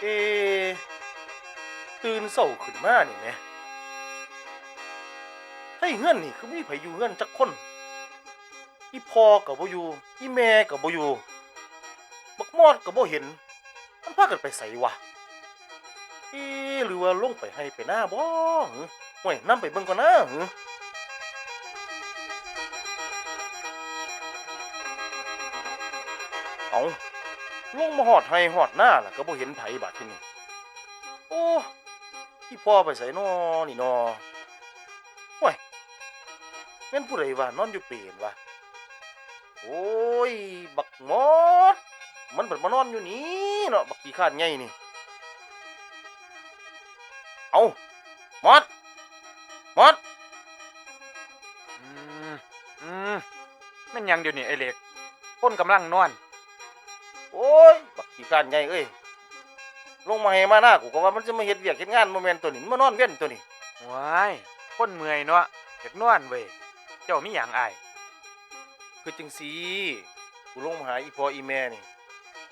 เศร้าขึ้นมานี่แหมให้เฮือนนี่คือมีไผอยู่เฮือนจักคน อีพ่อก็บ่อยู่ อีแม่ก็บ่อยู่ บักมอดก็บ่เห็น มันพากันไปไสวะเอหรือว่าลงไปให้ไปหน้าบ่หึห่วยนำไปเบิ่งก่อนนะหึเอา ลงมาหอดให้หอดหน้าล่ะก็บ่เห็นไผบาดที่นี่โอ้อีพ่อไปไสน้อนี่นอห่วยแม่นผู้ใดวะนอนอยู่เปรนวะโอ้ย บักมอดมันเปิดมานอนอยู่นี่เนาะบักขี้ข้านใหญ่นี่ เอามอดมอดอืมอืมแม่นยังเดี๋ยวนี้ไอ้เล็กคนกำลังนอน โอ้ยบักขี้ข้านใหญ่เอ้ยลงมาให้มาหน้ากูก็ว่ามันจะมาเฮ็ดเวียกเฮ็ดงานโมเมนตัวนี้มันมานอนเว้นตัวนี้ว้ายคนเมื่อยเนาะอยากนอนเว้ยเจ้ามีหยังอายคือจังสีกูลงมาหาอีพ่ออีแม่นี่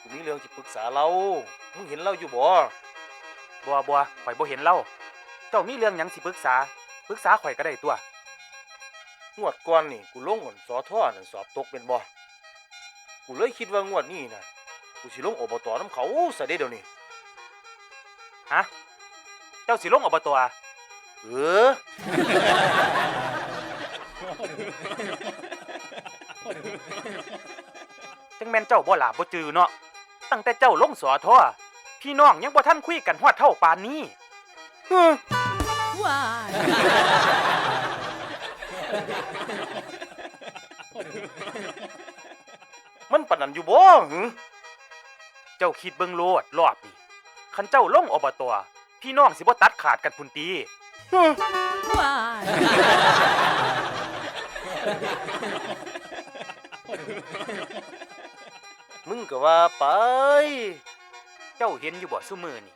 กูมีเรื่องจะปรึกษาเรามึงเห็นเราอยู่บ่บัวบัวข่อยบ่เห็นเล่าเจ้ามีเรื่องหยังสิปรึกษาปรึกษาข่อยก็ได้ตัวงวดก่อนนี่กูลงหนสอท่อนั่นสอบตกเป็นบ่กูเลยคิดว่างวดนี้น่ะ กูสิลงอบตน้ำเขาซะเด้เดี๋ยวนี้ฮะ เจ้าสิลงอบตเออ จังแม่นเจ้าบ่หลาบบ่จือเนาะ ตั้งแต่เจ้าลงสอทอพี่น้องยังบ่ทันคุยกันฮอดเท่าปานนี้ Why? มันปานนันอยู่บ่หึ เจ้าคิดเบิ่งโลดรอบนี้คันเจ้าลงอบตพี่น้องสิบ่ตัดขาดกันพุ่นตี Why? มึงก็ว่าไป เจ้าเห็นอยู่บ่ซุมือนี่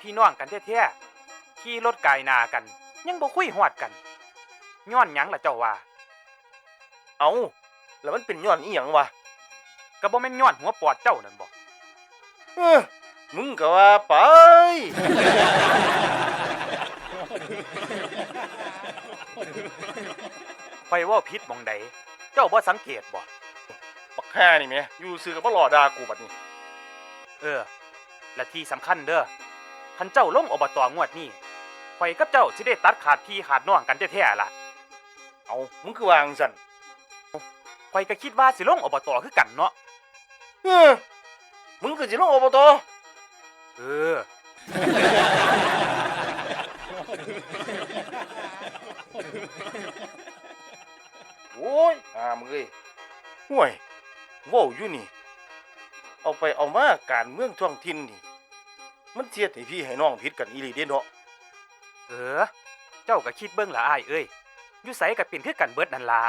พี่น้องกันแท้ๆขี่รถไกายหนากัน ยังบ่คุยฮอดกัน ย้อนหยังล่ะเจ้าว่า เอาแล้วมันเป็นย้อนอีหยังวะก็บ่แม่นย้อนหัวปอดเจ้านั่นบ่ เออมึงก็ว่าไป ข่อยเว่าผิดหม่องใดเจ้าบ่สังเกตบ่ บักแค่นี่แหมอยู่ซื้อกับบ่รอด่ากูบัดนี้ เออ และที่สำคัญเด้อคันเจ้าลงอบตงวดนี้ข่อยกับเจ้าสิได้ตัดขาดพี่ขาดน้องกันแท้ๆล่ะเอามึงคือวาจั่งสั่นข่อยก็คิดว่าสิลงอบตคือกันเนาะ เออ มึงก็สิลงอบตเออ โอ้ยอ่ามึงเอ้ยห่วยเว้าอยู่นี่ เอาไปเอามาการเมืองท้องถิ่นนี่ มันเทียดให้พี่ให้น้องผิดกันอีหลีเด้เนาะเออ เจ้าก็คิดเบิ่งละอ้ายเอ้ยอยู่ไสก็เป็นคือกันเบิดนั่นล่ะ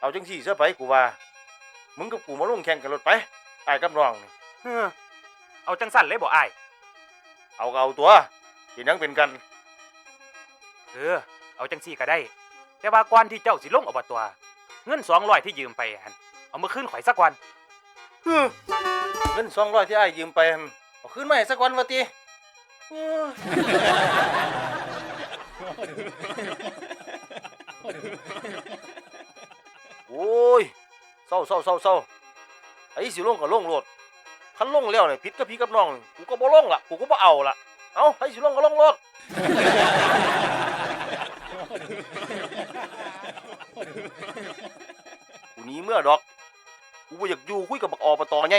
เอาจังสี่ซะไปกูว่า มึงกับกูมาลงแข่งกันรถไป ไอ้ายกับน้องนี่เออเอาจังสั่นเลยบ่อ้ายเอาก็เอาตัวเห็นยังเป็นกันเออ เอาจังซี่ก็ได้ แต่ว่าก่อนที่เจ้าสิลงอบตเงิน200ที่ยืมไปหั่นเอามาคืนข่อยสักวันฮึเงินสองร้อยที่ไอ้ายยืมไปหั่นเอาคืนมาให้สักวันวะตีเอ้ยโอ้ยเศร้าเศร้าเศร้าเศร้า ไอ้สิลงก็ลงโลดคันลงแล้วเนี่ยพิษก็พี่กับน้องนี่กูก็บ่ลงละกูก็บ่เอาละเอ้าไอ้สิลงก็ลงโลด กูหนี้เมื่อดอก กูบ่อยากอยู่คุยกับบักอปตไง